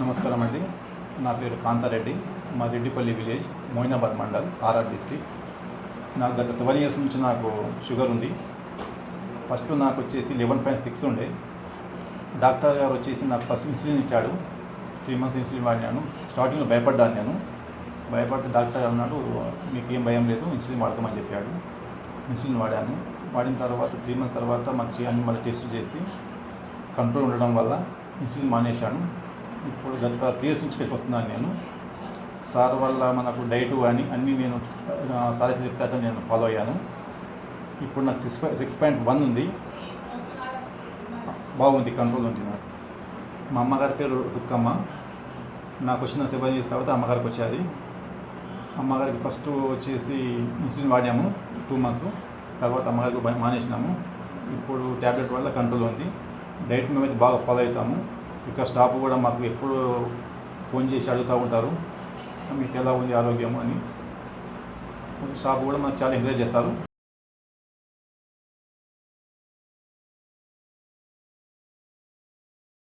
నమస్కారం అండి నా పేరు కాంతారెడ్డి. మా Reddipalli village Moinabad mandal RR district నాకు గత సెవెన్ ఇయర్స్ నుంచి నాకు షుగర్ ఉంది. ఫస్ట్ నాకు వచ్చేసి లెవెన్ పాయింట్ సిక్స్ ఉండే. డాక్టర్ గారు వచ్చేసి నాకు ఫస్ట్ ఇన్సులిన్ ఇచ్చాడు. త్రీ మంత్స్ ఇన్సులిన్ వాడినాను. స్టార్టింగ్లో భయపడ్డాను నేను. భయపడితే డాక్టర్ అన్నాడు మీకు ఏం భయం లేదు ఇన్సులిన్ వాడతామని చెప్పాడు. ఇన్సులిన్ వాడాను. వాడిన తర్వాత త్రీ మంత్స్ తర్వాత మాకు అన్ని మళ్ళీ టెస్ట్ చేసి కంట్రోల్ ఉండడం వల్ల ఇన్సులిన్ మానేశాను. ఇప్పుడు గత త్రీ ఇయర్స్ నుంచి ఇక్కడికి వస్తున్నాను నేను. సార్ వల్ల మనకు డైట్ కానీ అన్నీ నేను సార్ ఎట్లా చెప్తాను నేను ఫాలో అయ్యాను. ఇప్పుడు నాకు సిక్స్ సిక్స్ పాయింట్ వన్ ఉంది. బాగుంది కంట్రోల్ ఉంది నాకు. మా అమ్మగారి పేరు రుక్కమ్మ నాకు వచ్చిన సెవెన్ ఇయర్స్ తర్వాత అమ్మగారికి వచ్చేది. అమ్మగారికి ఫస్ట్ వచ్చేసి ఇన్సులిన్ వాడాము టూ మంత్స్. తర్వాత అమ్మగారికి మానేసినాము. ఇప్పుడు ట్యాబ్లెట్ వల్ల కంట్రోల్ ఉంది. డైట్ మేమైతే బాగా ఫాలో అవుతాము. ఇక్కడ స్టాఫ్ కూడా మాకు ఎప్పుడు ఫోన్ చేసి అడుగుతూ ఉంటారు. మీకు ఎలా ఉంది ఆరోగ్యం అని. స్టాఫ్ కూడా మాకు చాలా ఎంకరేజ్ చేస్తారు.